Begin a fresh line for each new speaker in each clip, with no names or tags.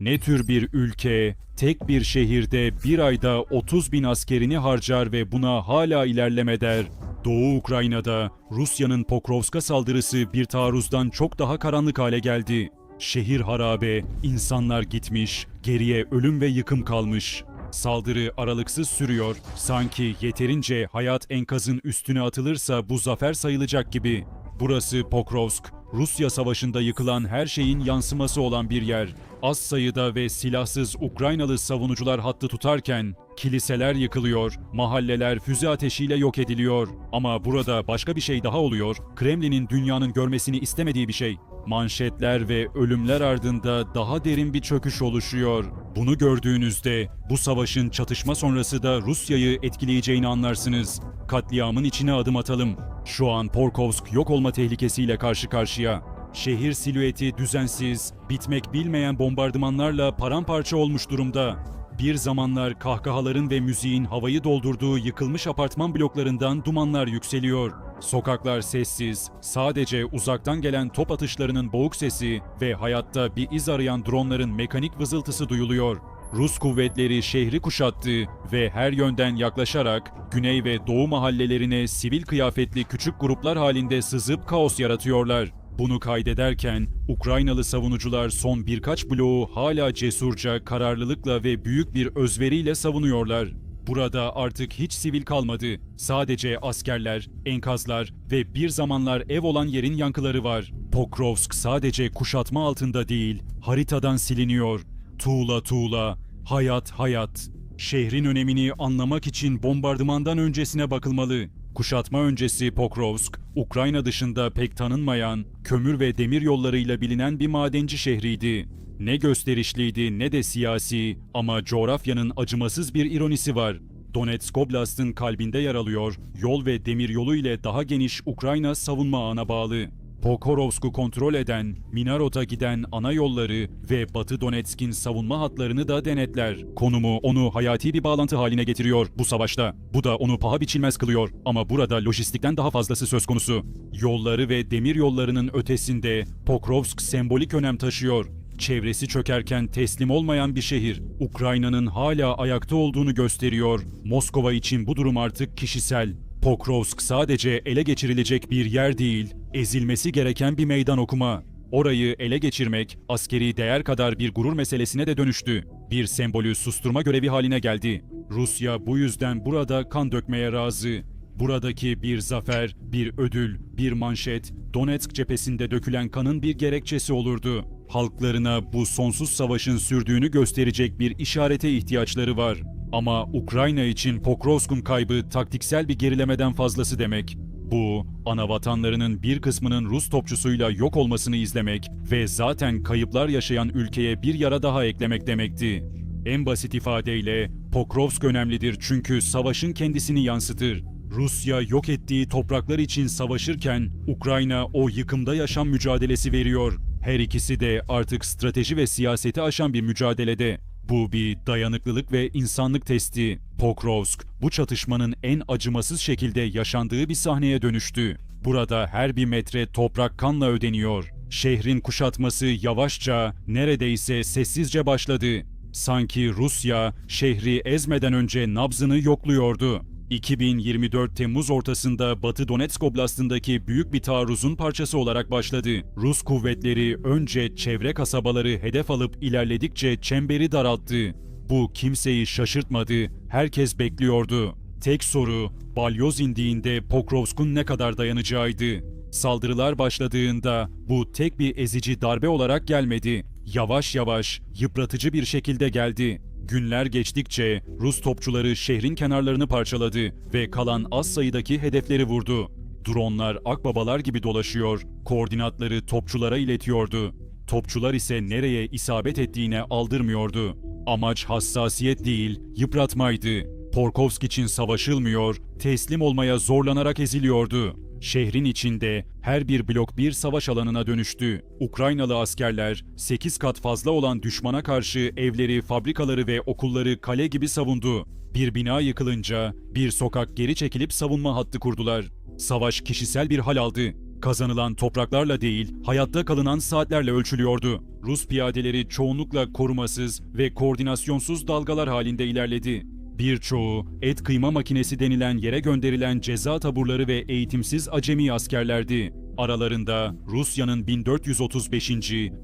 Ne tür bir ülke, tek bir şehirde bir ayda 30 bin askerini harcar ve buna hala ilerleme der? Doğu Ukrayna'da Rusya'nın Pokrovsk'a saldırısı bir taarruzdan çok daha karanlık hale geldi. Şehir harabe, insanlar gitmiş, geriye ölüm ve yıkım kalmış. Saldırı aralıksız sürüyor, sanki yeterince hayat enkazın üstüne atılırsa bu zafer sayılacak gibi. Burası Pokrovsk, Rusya savaşında yıkılan her şeyin yansıması olan bir yer. Az sayıda ve silahsız Ukraynalı savunucular hattı tutarken kiliseler yıkılıyor, mahalleler füze ateşiyle yok ediliyor. Ama burada başka bir şey daha oluyor. Kremlin'in dünyanın görmesini istemediği bir şey. Manşetler ve ölümler ardında daha derin bir çöküş oluşuyor. Bunu gördüğünüzde bu savaşın çatışma sonrası da Rusya'yı etkileyeceğini anlarsınız. Katliamın içine adım atalım. Şu an Porkovsk yok olma tehlikesiyle karşı karşıya. Şehir silüeti düzensiz, bitmek bilmeyen bombardımanlarla paramparça olmuş durumda. Bir zamanlar kahkahaların ve müziğin havayı doldurduğu yıkılmış apartman bloklarından dumanlar yükseliyor. Sokaklar sessiz, sadece uzaktan gelen top atışlarının boğuk sesi ve hayatta bir iz arayan dronların mekanik vızıltısı duyuluyor. Rus kuvvetleri şehri kuşattı ve her yönden yaklaşarak güney ve doğu mahallelerine sivil kıyafetli küçük gruplar halinde sızıp kaos yaratıyorlar. Bunu kaydederken Ukraynalı savunucular son birkaç bloğu hala cesurca, kararlılıkla ve büyük bir özveriyle savunuyorlar. Burada artık hiç sivil kalmadı. Sadece askerler, enkazlar ve bir zamanlar ev olan yerin yankıları var. Pokrovsk sadece kuşatma altında değil, haritadan siliniyor. Tuğla tuğla, hayat hayat. Şehrin önemini anlamak için bombardımandan öncesine bakılmalı. Kuşatma öncesi Pokrovsk, Ukrayna dışında pek tanınmayan, kömür ve demir yollarıyla bilinen bir madenci şehriydi. Ne gösterişliydi ne de siyasi ama coğrafyanın acımasız bir ironisi var. Donetsk Oblast'ın kalbinde yer alıyor, yol ve demir yolu ile daha geniş Ukrayna savunma ağına bağlı. Pokrovsk'u kontrol eden, Minarot'a giden ana yolları ve Batı Donetsk'in savunma hatlarını da denetler. Konumu onu hayati bir bağlantı haline getiriyor bu savaşta. Bu da onu paha biçilmez kılıyor ama burada lojistikten daha fazlası söz konusu. Yolları ve demir yollarının ötesinde Pokrovsk sembolik önem taşıyor. Çevresi çökerken teslim olmayan bir şehir, Ukrayna'nın hala ayakta olduğunu gösteriyor. Moskova için bu durum artık kişisel. Pokrovsk sadece ele geçirilecek bir yer değil, ezilmesi gereken bir meydan okuma. Orayı ele geçirmek askeri değer kadar bir gurur meselesine de dönüştü. Bir sembolü susturma görevi haline geldi. Rusya bu yüzden burada kan dökmeye razı. Buradaki bir zafer, bir ödül, bir manşet, Donetsk cephesinde dökülen kanın bir gerekçesi olurdu. Halklarına bu sonsuz savaşın sürdüğünü gösterecek bir işarete ihtiyaçları var. Ama Ukrayna için Pokrovsk'un kaybı taktiksel bir gerilemeden fazlası demek. Bu, ana vatanlarının bir kısmının Rus topçusuyla yok olmasını izlemek ve zaten kayıplar yaşayan ülkeye bir yara daha eklemek demekti. En basit ifadeyle Pokrovsk önemlidir çünkü savaşın kendisini yansıtır. Rusya yok ettiği topraklar için savaşırken Ukrayna o yıkımda yaşam mücadelesi veriyor. Her ikisi de artık strateji ve siyaseti aşan bir mücadelede. Bu bir dayanıklılık ve insanlık testi. Pokrovsk bu çatışmanın en acımasız şekilde yaşandığı bir sahneye dönüştü. Burada her bir metre toprak kanla ödeniyor. Şehrin kuşatması yavaşça, neredeyse sessizce başladı. Sanki Rusya şehri ezmeden önce nabzını yokluyordu. 2024 Temmuz ortasında Batı Donetsk Oblast'ındaki büyük bir taarruzun parçası olarak başladı. Rus kuvvetleri önce çevre kasabaları hedef alıp ilerledikçe çemberi daralttı. Bu kimseyi şaşırtmadı, herkes bekliyordu. Tek soru, balyoz indiğinde Pokrovsk'un ne kadar dayanacağıydı. Saldırılar başladığında bu tek bir ezici darbe olarak gelmedi. Yavaş yavaş, yıpratıcı bir şekilde geldi. Günler geçtikçe Rus topçuları şehrin kenarlarını parçaladı ve kalan az sayıdaki hedefleri vurdu. Dronlar akbabalar gibi dolaşıyor, koordinatları topçulara iletiyordu. Topçular ise nereye isabet ettiğine aldırmıyordu. Amaç hassasiyet değil, yıpratmaydı. Porkovsk için savaşılmıyor, teslim olmaya zorlanarak eziliyordu. Şehrin içinde her bir blok bir savaş alanına dönüştü. Ukraynalı askerler 8 kat fazla olan düşmana karşı evleri, fabrikaları ve okulları kale gibi savundu. Bir bina yıkılınca bir sokak geri çekilip savunma hattı kurdular. Savaş kişisel bir hal aldı. Kazanılan topraklarla değil, hayatta kalınan saatlerle ölçülüyordu. Rus piyadeleri çoğunlukla korumasız ve koordinasyonsuz dalgalar halinde ilerledi. Birçoğu et kıyma makinesi denilen yere gönderilen ceza taburları ve eğitimsiz acemi askerlerdi. Aralarında Rusya'nın 1435.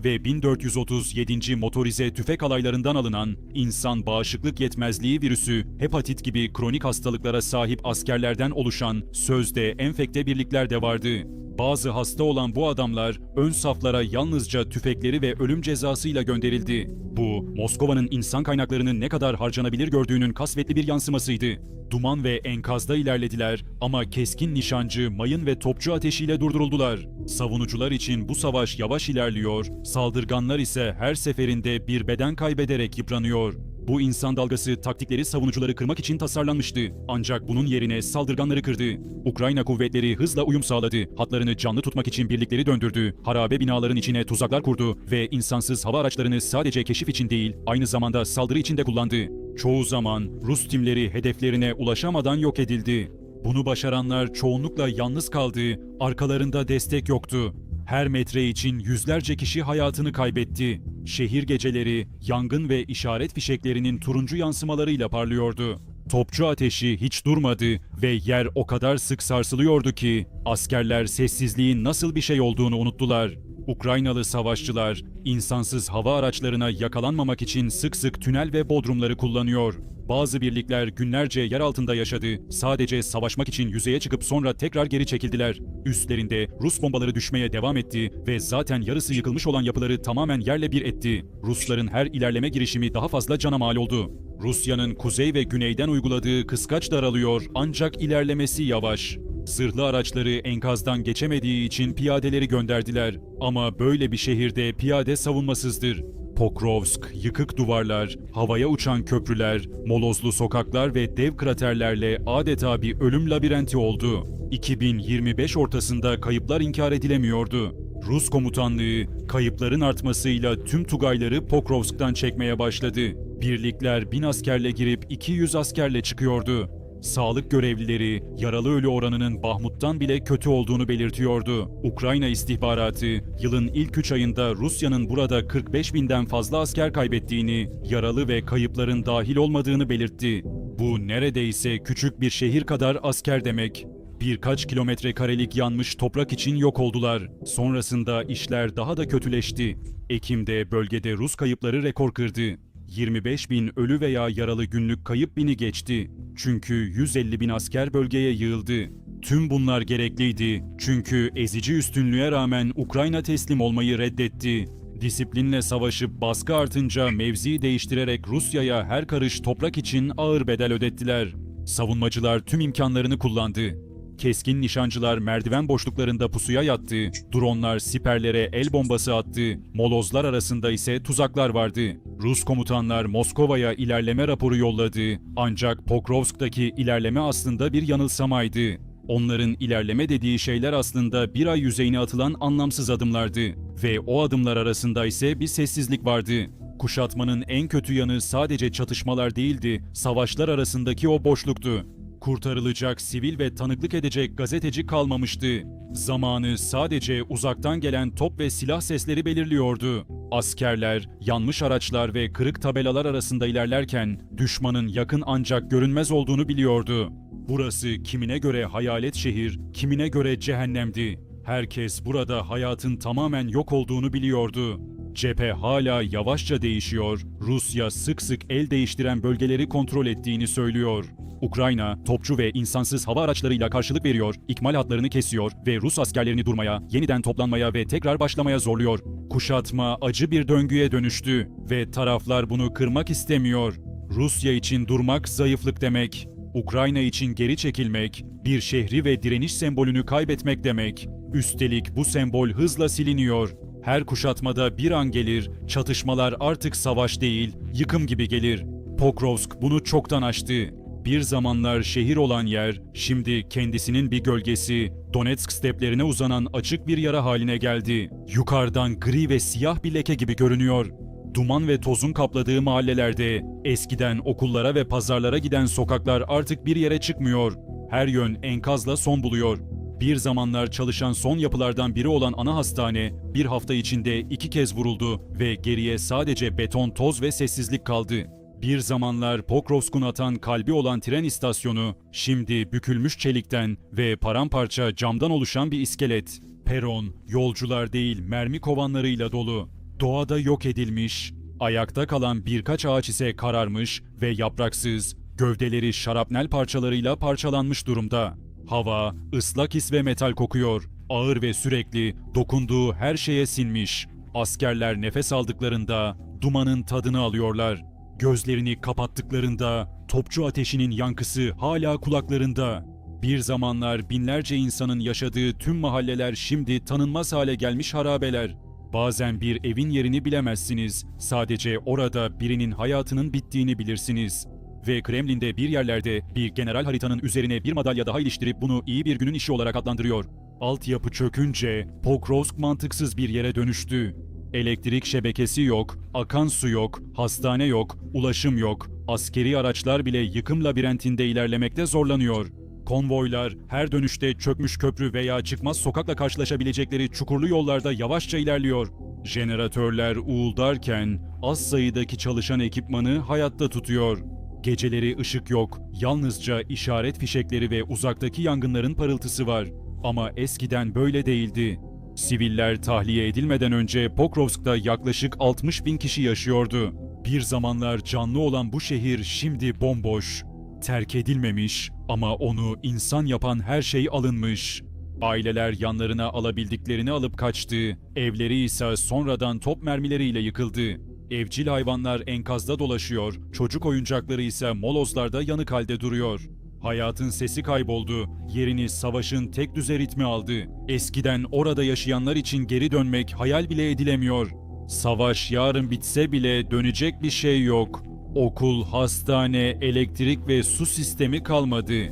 ve 1437. motorize tüfek alaylarından alınan insan bağışıklık yetmezliği virüsü, hepatit gibi kronik hastalıklara sahip askerlerden oluşan sözde enfekte birlikler de vardı. Bazı hasta olan bu adamlar ön saflara yalnızca tüfekleri ve ölüm cezasıyla gönderildi. Bu, Moskova'nın insan kaynaklarının ne kadar harcanabilir gördüğünün kasvetli bir yansımasıydı. Duman ve enkazda ilerlediler ama keskin nişancı, mayın ve topçu ateşiyle durduruldular. Savunucular için bu savaş yavaş ilerliyor, saldırganlar ise her seferinde bir beden kaybederek yıpranıyor. Bu insan dalgası taktikleri savunucuları kırmak için tasarlanmıştı. Ancak bunun yerine saldırganları kırdı. Ukrayna kuvvetleri hızla uyum sağladı. Hatlarını canlı tutmak için birlikleri döndürdü. Harabe binaların içine tuzaklar kurdu ve insansız hava araçlarını sadece keşif için değil, aynı zamanda saldırı için de kullandı. Çoğu zaman Rus timleri hedeflerine ulaşamadan yok edildi. Bunu başaranlar çoğunlukla yalnız kaldı, arkalarında destek yoktu. Her metre için yüzlerce kişi hayatını kaybetti. Şehir geceleri yangın ve işaret fişeklerinin turuncu yansımalarıyla parlıyordu. Topçu ateşi hiç durmadı ve yer o kadar sık sarsılıyordu ki askerler sessizliğin nasıl bir şey olduğunu unuttular. Ukraynalı savaşçılar insansız hava araçlarına yakalanmamak için sık sık tünel ve bodrumları kullanıyor. Bazı birlikler günlerce yer altında yaşadı. Sadece savaşmak için yüzeye çıkıp sonra tekrar geri çekildiler. Üstlerinde Rus bombaları düşmeye devam etti ve zaten yarısı yıkılmış olan yapıları tamamen yerle bir etti. Rusların her ilerleme girişimi daha fazla cana mal oldu. Rusya'nın kuzey ve güneyden uyguladığı kıskaç daralıyor ancak ilerlemesi yavaş. Zırhlı araçları enkazdan geçemediği için piyadeleri gönderdiler. Ama böyle bir şehirde piyade savunmasızdır. Pokrovsk, yıkık duvarlar, havaya uçan köprüler, molozlu sokaklar ve dev kraterlerle adeta bir ölüm labirenti oldu. 2025 ortasında kayıplar inkar edilemiyordu. Rus komutanlığı kayıpların artmasıyla tüm Tugayları Pokrovsk'tan çekmeye başladı. Birlikler 1000 askerle girip 200 askerle çıkıyordu. Sağlık görevlileri yaralı ölü oranının Bahmut'tan bile kötü olduğunu belirtiyordu. Ukrayna istihbaratı yılın ilk 3 ayında Rusya'nın burada 45 binden fazla asker kaybettiğini, yaralı ve kayıpların dahil olmadığını belirtti. Bu neredeyse küçük bir şehir kadar asker demek. Birkaç kilometre karelik yanmış toprak için yok oldular. Sonrasında işler daha da kötüleşti. Ekim'de bölgede Rus kayıpları rekor kırdı. 25 bin ölü veya yaralı günlük kayıp bini geçti. Çünkü 150 bin asker bölgeye yığıldı. Tüm bunlar gerekliydi. Çünkü ezici üstünlüğe rağmen Ukrayna teslim olmayı reddetti. Disiplinle savaşıp baskı artınca mevzi değiştirerek Rusya'ya her karış toprak için ağır bedel ödettiler. Savunmacılar tüm imkanlarını kullandı. Keskin nişancılar merdiven boşluklarında pusuya yattı, dronlar siperlere el bombası attı, molozlar arasında ise tuzaklar vardı. Rus komutanlar Moskova'ya ilerleme raporu yolladı ancak Pokrovsk'taki ilerleme aslında bir yanılsamaydı. Onların ilerleme dediği şeyler aslında bir ay yüzeyine atılan anlamsız adımlardı ve o adımlar arasında ise bir sessizlik vardı. Kuşatmanın en kötü yanı sadece çatışmalar değildi, savaşlar arasındaki o boşluktu. Kurtarılacak sivil ve tanıklık edecek gazeteci kalmamıştı. Zamanı sadece uzaktan gelen top ve silah sesleri belirliyordu. Askerler, yanmış araçlar ve kırık tabelalar arasında ilerlerken düşmanın yakın ancak görünmez olduğunu biliyordu. Burası kimine göre hayalet şehir, kimine göre cehennemdi. Herkes burada hayatın tamamen yok olduğunu biliyordu. Cephe hala yavaşça değişiyor, Rusya sık sık el değiştiren bölgeleri kontrol ettiğini söylüyor. Ukrayna, topçu ve insansız hava araçlarıyla karşılık veriyor, ikmal hatlarını kesiyor ve Rus askerlerini durmaya, yeniden toplanmaya ve tekrar başlamaya zorluyor. Kuşatma acı bir döngüye dönüştü ve taraflar bunu kırmak istemiyor. Rusya için durmak zayıflık demek. Ukrayna için geri çekilmek, bir şehri ve direniş sembolünü kaybetmek demek. Üstelik bu sembol hızla siliniyor. Her kuşatmada bir an gelir, çatışmalar artık savaş değil, yıkım gibi gelir. Pokrovsk bunu çoktan aştı. Bir zamanlar şehir olan yer, şimdi kendisinin bir gölgesi, Donetsk steplerine uzanan açık bir yara haline geldi. Yukarıdan gri ve siyah bir leke gibi görünüyor. Duman ve tozun kapladığı mahallelerde, eskiden okullara ve pazarlara giden sokaklar artık bir yere çıkmıyor. Her yön enkazla son buluyor. Bir zamanlar çalışan son yapılardan biri olan ana hastane bir hafta içinde iki kez vuruldu ve geriye sadece beton, toz ve sessizlik kaldı. Bir zamanlar Pokrovsk'un atan kalbi olan tren istasyonu şimdi bükülmüş çelikten ve paramparça camdan oluşan bir iskelet. Peron, yolcular değil mermi kovanlarıyla dolu. Doğada yok edilmiş, ayakta kalan birkaç ağaç ise kararmış ve yapraksız, gövdeleri şarapnel parçalarıyla parçalanmış durumda. Hava, ıslak his ve metal kokuyor. Ağır ve sürekli, dokunduğu her şeye sinmiş. Askerler nefes aldıklarında dumanın tadını alıyorlar. Gözlerini kapattıklarında topçu ateşinin yankısı hala kulaklarında. Bir zamanlar binlerce insanın yaşadığı tüm mahalleler şimdi tanınmaz hale gelmiş harabeler. Bazen bir evin yerini bilemezsiniz. Sadece orada birinin hayatının bittiğini bilirsiniz. Ve Kremlin'de bir yerlerde bir general haritanın üzerine bir madalya daha iliştirip bunu iyi bir günün işi olarak adlandırıyor. Altyapı çökünce Pokrovsk mantıksız bir yere dönüştü. Elektrik şebekesi yok, akan su yok, hastane yok, ulaşım yok. Askeri araçlar bile yıkım labirentinde ilerlemekte zorlanıyor. Konvoylar her dönüşte çökmüş köprü veya çıkmaz sokakla karşılaşabilecekleri çukurlu yollarda yavaşça ilerliyor. Jeneratörler uğuldarken az sayıdaki çalışan ekipmanı hayatta tutuyor. Geceleri ışık yok, yalnızca işaret fişekleri ve uzaktaki yangınların parıltısı var. Ama eskiden böyle değildi. Siviller tahliye edilmeden önce Pokrovsk'ta yaklaşık 60 bin kişi yaşıyordu. Bir zamanlar canlı olan bu şehir şimdi bomboş. Terk edilmemiş ama onu insan yapan her şey alınmış. Aileler yanlarına alabildiklerini alıp kaçtı. Evleri ise sonradan top mermileriyle yıkıldı. Evcil hayvanlar enkazda dolaşıyor, çocuk oyuncakları ise molozlarda yanık halde duruyor. Hayatın sesi kayboldu, yerini savaşın tek düze ritmi aldı. Eskiden orada yaşayanlar için geri dönmek hayal bile edilemiyor. Savaş yarın bitse bile dönecek bir şey yok. Okul, hastane, elektrik ve su sistemi kalmadı.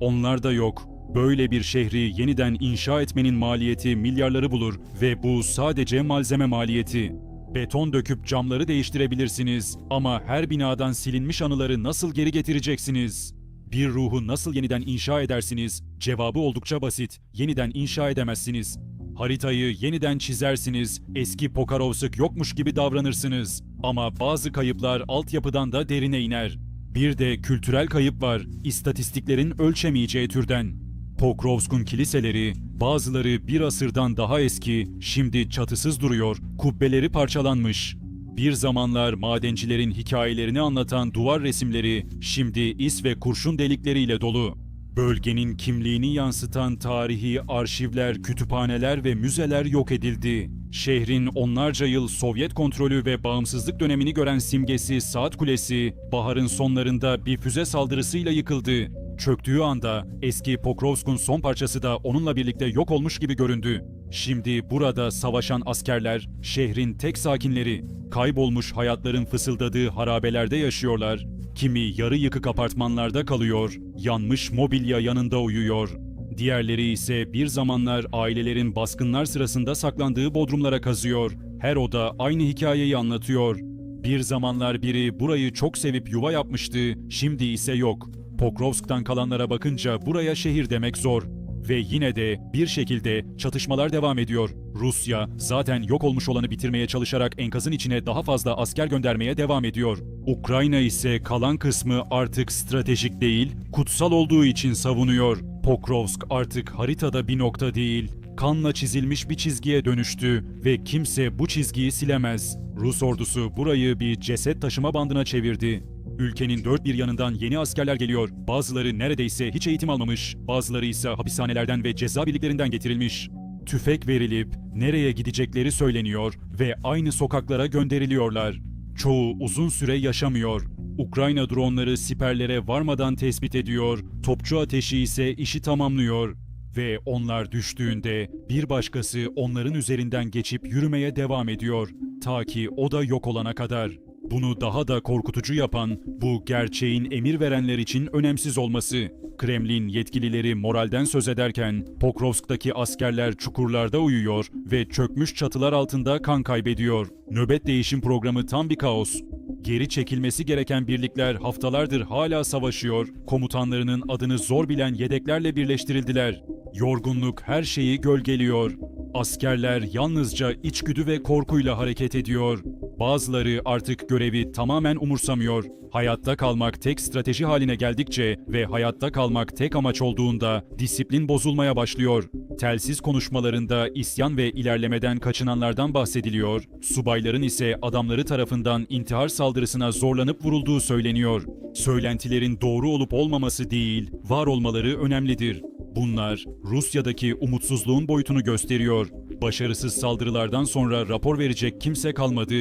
Onlar da yok. Böyle bir şehri yeniden inşa etmenin maliyeti milyarları bulur ve bu sadece malzeme maliyeti. Beton döküp camları değiştirebilirsiniz ama her binadan silinmiş anıları nasıl geri getireceksiniz? Bir ruhu nasıl yeniden inşa edersiniz? Cevabı oldukça basit. Yeniden inşa edemezsiniz. Haritayı yeniden çizersiniz, eski Pokarovsk yokmuş gibi davranırsınız. Ama bazı kayıplar altyapıdan da derine iner. Bir de kültürel kayıp var, istatistiklerin ölçemeyeceği türden. Pokrovsk'un kiliseleri, bazıları bir asırdan daha eski, şimdi çatısız duruyor, kubbeleri parçalanmış. Bir zamanlar madencilerin hikayelerini anlatan duvar resimleri şimdi is ve kurşun delikleriyle dolu. Bölgenin kimliğini yansıtan tarihi arşivler, kütüphaneler ve müzeler yok edildi. Şehrin onlarca yıl Sovyet kontrolü ve bağımsızlık dönemini gören simgesi Saat Kulesi, baharın sonlarında bir füze saldırısıyla yıkıldı. Çöktüğü anda eski Pokrovsk'un son parçası da onunla birlikte yok olmuş gibi göründü. Şimdi burada savaşan askerler, şehrin tek sakinleri, kaybolmuş hayatların fısıldadığı harabelerde yaşıyorlar. Kimi yarı yıkık apartmanlarda kalıyor, yanmış mobilya yanında uyuyor. Diğerleri ise bir zamanlar ailelerin baskınlar sırasında saklandığı bodrumlara kazıyor. Her oda aynı hikayeyi anlatıyor. Bir zamanlar biri burayı çok sevip yuva yapmıştı, şimdi ise yok. Pokrovsk'tan kalanlara bakınca buraya şehir demek zor. Ve yine de bir şekilde çatışmalar devam ediyor. Rusya zaten yok olmuş olanı bitirmeye çalışarak enkazın içine daha fazla asker göndermeye devam ediyor. Ukrayna ise kalan kısmı artık stratejik değil, kutsal olduğu için savunuyor. Pokrovsk artık haritada bir nokta değil, kanla çizilmiş bir çizgiye dönüştü ve kimse bu çizgiyi silemez. Rus ordusu burayı bir ceset taşıma bandına çevirdi. Ülkenin dört bir yanından yeni askerler geliyor. Bazıları neredeyse hiç eğitim almamış, bazıları ise hapishanelerden ve ceza birliklerinden getirilmiş. Tüfek verilip nereye gidecekleri söyleniyor ve aynı sokaklara gönderiliyorlar. Çoğu uzun süre yaşamıyor. Ukrayna dronları siperlere varmadan tespit ediyor, topçu ateşi ise işi tamamlıyor. Ve onlar düştüğünde bir başkası onların üzerinden geçip yürümeye devam ediyor. Ta ki o da yok olana kadar. Bunu daha da korkutucu yapan bu gerçeğin emir verenler için önemsiz olması. Kremlin yetkilileri moralden söz ederken Pokrovsk'taki askerler çukurlarda uyuyor ve çökmüş çatılar altında kan kaybediyor. Nöbet değişim programı tam bir kaos. Geri çekilmesi gereken birlikler haftalardır hala savaşıyor, komutanlarının adını zor bilen yedeklerle birleştirildiler. Yorgunluk her şeyi gölgeliyor. Askerler yalnızca içgüdü ve korkuyla hareket ediyor. Bazıları artık görevi tamamen umursamıyor. Hayatta kalmak tek strateji haline geldikçe ve hayatta kalmak tek amaç olduğunda disiplin bozulmaya başlıyor. Telsiz konuşmalarında isyan ve ilerlemeden kaçınanlardan bahsediliyor. Subayların ise adamları tarafından intihar saldırısına zorlanıp vurulduğu söyleniyor. Söylentilerin doğru olup olmaması değil, var olmaları önemlidir. Bunlar Rusya'daki umutsuzluğun boyutunu gösteriyor. Başarısız saldırılardan sonra rapor verecek kimse kalmadı.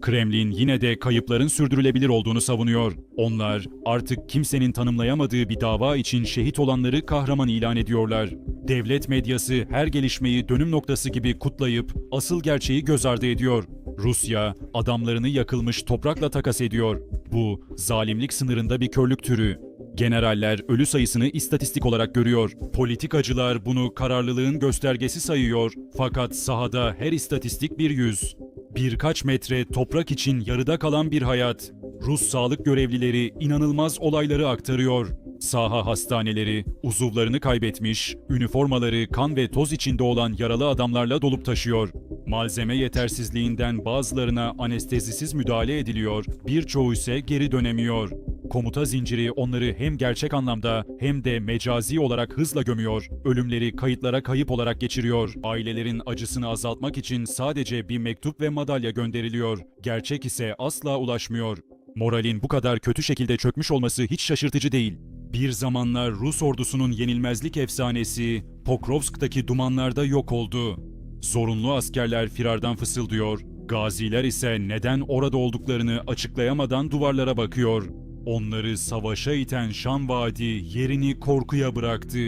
Kremlin yine de kayıpların sürdürülebilir olduğunu savunuyor. Onlar artık kimsenin tanımlayamadığı bir dava için şehit olanları kahraman ilan ediyorlar. Devlet medyası her gelişmeyi dönüm noktası gibi kutlayıp asıl gerçeği göz ardı ediyor. Rusya adamlarını yakılmış toprakla takas ediyor. Bu zalimlik sınırında bir körlük türü. Generaller ölü sayısını istatistik olarak görüyor. Politikacılar bunu kararlılığın göstergesi sayıyor. Fakat sahada her istatistik bir yüz. Birkaç metre toprak için yarıda kalan bir hayat. Rus sağlık görevlileri inanılmaz olayları aktarıyor. Saha hastaneleri uzuvlarını kaybetmiş, üniformaları kan ve toz içinde olan yaralı adamlarla dolup taşıyor. Malzeme yetersizliğinden bazılarına anestezisiz müdahale ediliyor, birçoğu ise geri dönemiyor. Komuta zinciri onları hem gerçek anlamda hem de mecazi olarak hızla gömüyor. Ölümleri kayıtlara kayıp olarak geçiriyor. Ailelerin acısını azaltmak için sadece bir mektup ve madalya gönderiliyor. Gerçek ise asla ulaşmıyor. Moralin bu kadar kötü şekilde çökmüş olması hiç şaşırtıcı değil. Bir zamanlar Rus ordusunun yenilmezlik efsanesi Pokrovsk'taki dumanlarda yok oldu. Zorunlu askerler firardan fısıldıyor, gaziler ise neden orada olduklarını açıklayamadan duvarlara bakıyor. Onları savaşa iten Şam Vadi yerini korkuya bıraktı.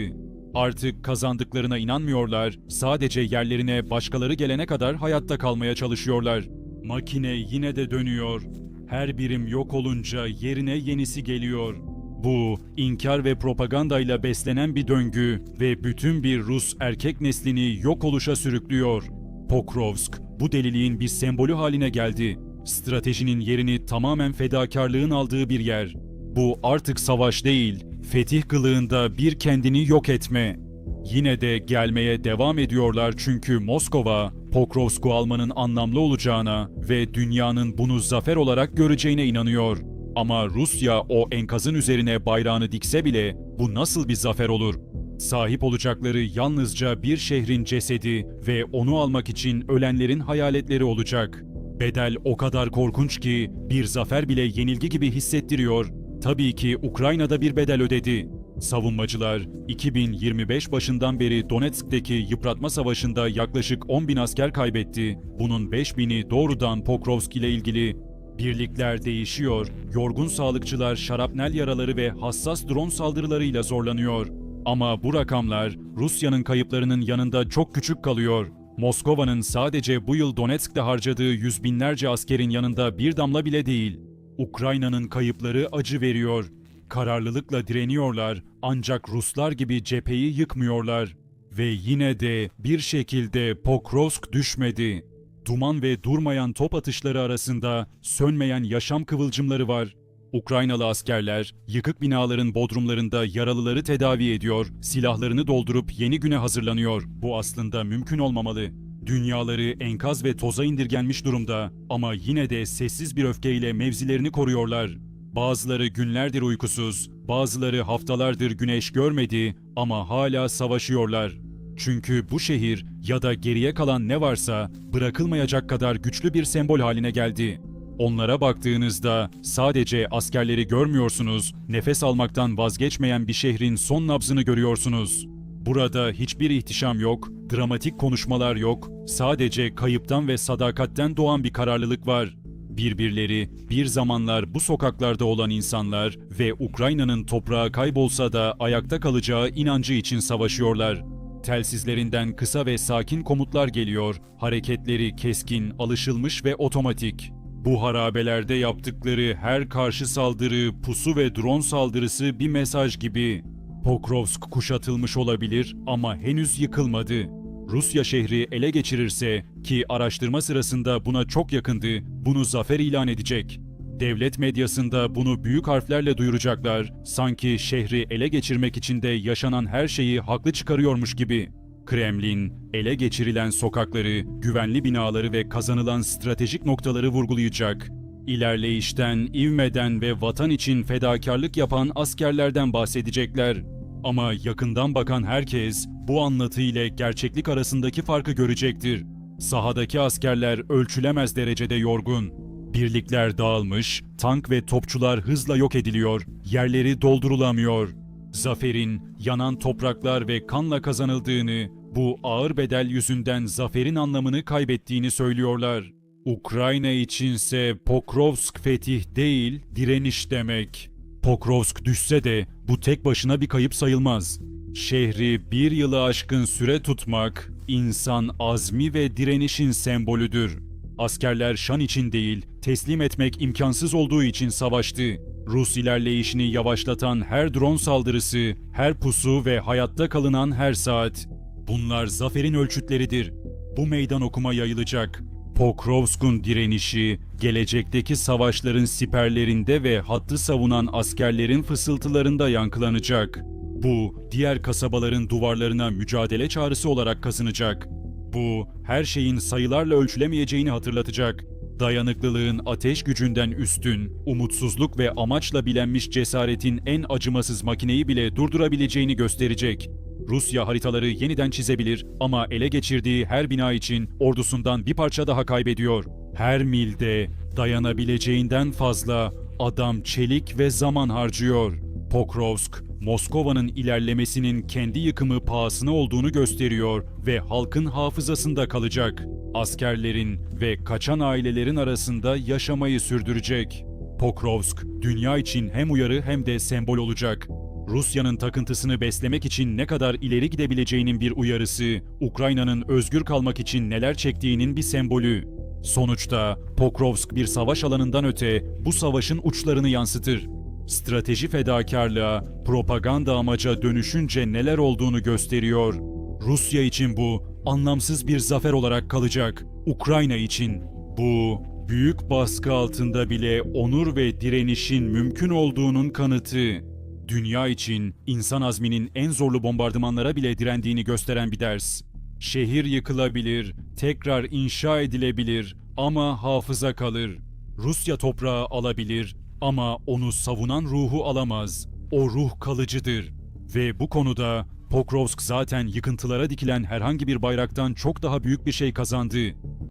Artık kazandıklarına inanmıyorlar, sadece yerlerine başkaları gelene kadar hayatta kalmaya çalışıyorlar. Makine yine de dönüyor. Her birim yok olunca yerine yenisi geliyor. Bu, inkar ve propagandayla beslenen bir döngü ve bütün bir Rus erkek neslini yok oluşa sürüklüyor. Pokrovsk, bu deliliğin bir sembolü haline geldi. Stratejinin yerini tamamen fedakarlığın aldığı bir yer. Bu artık savaş değil, fetih kılığında bir kendini yok etme. Yine de gelmeye devam ediyorlar çünkü Moskova, Pokrovsk'u almanın anlamlı olacağına ve dünyanın bunu zafer olarak göreceğine inanıyor. Ama Rusya o enkazın üzerine bayrağını dikse bile bu nasıl bir zafer olur? Sahip olacakları yalnızca bir şehrin cesedi ve onu almak için ölenlerin hayaletleri olacak. Bedel o kadar korkunç ki bir zafer bile yenilgi gibi hissettiriyor. Tabii ki Ukrayna'da bir bedel ödedi. Savunmacılar 2025 başından beri Donetsk'teki yıpratma savaşında yaklaşık 10 bin asker kaybetti. Bunun 5 bini doğrudan Pokrovsk ile ilgili. Birlikler değişiyor, yorgun sağlıkçılar şarapnel yaraları ve hassas drone saldırılarıyla zorlanıyor. Ama bu rakamlar Rusya'nın kayıplarının yanında çok küçük kalıyor. Moskova'nın sadece bu yıl Donetsk'te harcadığı yüz binlerce askerin yanında bir damla bile değil. Ukrayna'nın kayıpları acı veriyor. Kararlılıkla direniyorlar ancak Ruslar gibi cepheyi yıkmıyorlar. Ve yine de bir şekilde Pokrovsk düşmedi. Duman ve durmayan top atışları arasında sönmeyen yaşam kıvılcımları var. Ukraynalı askerler yıkık binaların bodrumlarında yaralıları tedavi ediyor, silahlarını doldurup yeni güne hazırlanıyor. Bu aslında mümkün olmamalı. Dünyaları enkaz ve toza indirgenmiş durumda ama yine de sessiz bir öfkeyle mevzilerini koruyorlar. Bazıları günlerdir uykusuz, bazıları haftalardır güneş görmedi ama hala savaşıyorlar. Çünkü bu şehir ya da geriye kalan ne varsa bırakılmayacak kadar güçlü bir sembol haline geldi. Onlara baktığınızda sadece askerleri görmüyorsunuz, nefes almaktan vazgeçmeyen bir şehrin son nabzını görüyorsunuz. Burada hiçbir ihtişam yok, dramatik konuşmalar yok, sadece kayıptan ve sadakatten doğan bir kararlılık var. Birbirleri, bir zamanlar bu sokaklarda olan insanlar ve Ukrayna'nın toprağı kaybolsa da ayakta kalacağı inancı için savaşıyorlar. Telsizlerinden kısa ve sakin komutlar geliyor, hareketleri keskin, alışılmış ve otomatik. Bu harabelerde yaptıkları her karşı saldırı, pusu ve drone saldırısı bir mesaj gibi. Pokrovsk kuşatılmış olabilir ama henüz yıkılmadı. Rusya şehri ele geçirirse ki araştırma sırasında buna çok yakındı, bunu zafer ilan edecek. Devlet medyasında bunu büyük harflerle duyuracaklar. Sanki şehri ele geçirmek için de yaşanan her şeyi haklı çıkarıyormuş gibi. Kremlin, ele geçirilen sokakları, güvenli binaları ve kazanılan stratejik noktaları vurgulayacak. İlerleyişten, ivmeden ve vatan için fedakarlık yapan askerlerden bahsedecekler. Ama yakından bakan herkes bu anlatı ile gerçeklik arasındaki farkı görecektir. Sahadaki askerler ölçülemez derecede yorgun. Birlikler dağılmış, tank ve topçular hızla yok ediliyor, yerleri doldurulamıyor. Zaferin yanan topraklar ve kanla kazanıldığını, bu ağır bedel yüzünden zaferin anlamını kaybettiğini söylüyorlar. Ukrayna içinse Pokrovsk fetih değil, direniş demek. Pokrovsk düşse de bu tek başına bir kayıp sayılmaz. Şehri bir yılı aşkın süre tutmak, insan azmi ve direnişin sembolüdür. Askerler şan için değil, teslim etmek imkansız olduğu için savaştı. Rus ilerleyişini yavaşlatan her drone saldırısı, her pusu ve hayatta kalınan her saat. Bunlar zaferin ölçütleridir. Bu meydan okuma yayılacak. Pokrovsk'un direnişi, gelecekteki savaşların siperlerinde ve hattı savunan askerlerin fısıltılarında yankılanacak. Bu, diğer kasabaların duvarlarına mücadele çağrısı olarak kazınacak. Bu, her şeyin sayılarla ölçülemeyeceğini hatırlatacak. Dayanıklılığın ateş gücünden üstün, umutsuzluk ve amaçla bilenmiş cesaretin en acımasız makineyi bile durdurabileceğini gösterecek. Rusya haritaları yeniden çizebilir ama ele geçirdiği her bina için ordusundan bir parça daha kaybediyor. Her milde dayanabileceğinden fazla adam çelik ve zaman harcıyor. Pokrovsk, Moskova'nın ilerlemesinin kendi yıkımı pahasına olduğunu gösteriyor ve halkın hafızasında kalacak. Askerlerin ve kaçan ailelerin arasında yaşamayı sürdürecek. Pokrovsk, dünya için hem uyarı hem de sembol olacak. Rusya'nın takıntısını beslemek için ne kadar ileri gidebileceğinin bir uyarısı, Ukrayna'nın özgür kalmak için neler çektiğinin bir sembolü. Sonuçta Pokrovsk bir savaş alanından öte bu savaşın uçlarını yansıtır. Strateji fedakarlığa, propaganda amaca dönüşünce neler olduğunu gösteriyor. Rusya için bu anlamsız bir zafer olarak kalacak. Ukrayna için bu büyük baskı altında bile onur ve direnişin mümkün olduğunun kanıtı. Dünya için insan azminin en zorlu bombardımanlara bile direndiğini gösteren bir ders. Şehir yıkılabilir, tekrar inşa edilebilir ama hafıza kalır. Rusya toprağı alabilir ama onu savunan ruhu alamaz. O ruh kalıcıdır. Ve bu konuda Pokrovsk zaten yıkıntılara dikilen herhangi bir bayraktan çok daha büyük bir şey kazandı.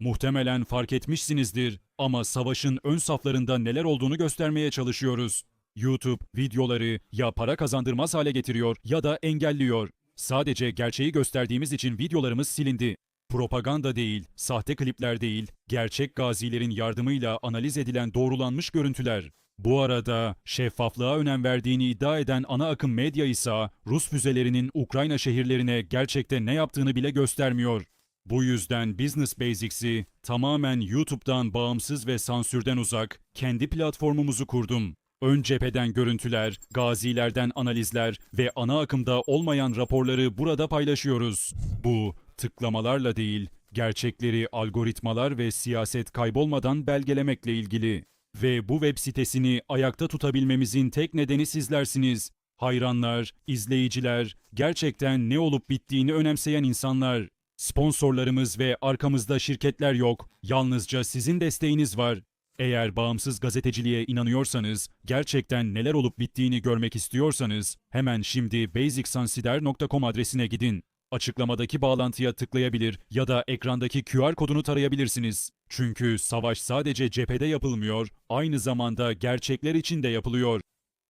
Muhtemelen fark etmişsinizdir ama savaşın ön saflarında neler olduğunu göstermeye çalışıyoruz. YouTube videoları ya para kazandırmaz hale getiriyor ya da engelliyor. Sadece gerçeği gösterdiğimiz için videolarımız silindi. Propaganda değil, sahte klipler değil, gerçek gazilerin yardımıyla analiz edilen doğrulanmış görüntüler. Bu arada şeffaflığa önem verdiğini iddia eden ana akım medya ise Rus füzelerinin Ukrayna şehirlerine gerçekte ne yaptığını bile göstermiyor. Bu yüzden Business Basics'i tamamen YouTube'dan bağımsız ve sansürden uzak kendi platformumuzu kurdum. Ön cepheden görüntüler, gazilerden analizler ve ana akımda olmayan raporları burada paylaşıyoruz. Bu tıklamalarla değil, gerçekleri algoritmalar ve siyaset kaybolmadan belgelemekle ilgili. Ve bu web sitesini ayakta tutabilmemizin tek nedeni sizlersiniz. Hayranlar, izleyiciler, gerçekten ne olup bittiğini önemseyen insanlar. Sponsorlarımız ve arkamızda şirketler yok. Yalnızca sizin desteğiniz var. Eğer bağımsız gazeteciliğe inanıyorsanız, gerçekten neler olup bittiğini görmek istiyorsanız, hemen şimdi basicsansider.com adresine gidin. Açıklamadaki bağlantıya tıklayabilir ya da ekrandaki QR kodunu tarayabilirsiniz. Çünkü savaş sadece cephede yapılmıyor, aynı zamanda gerçekler için de yapılıyor.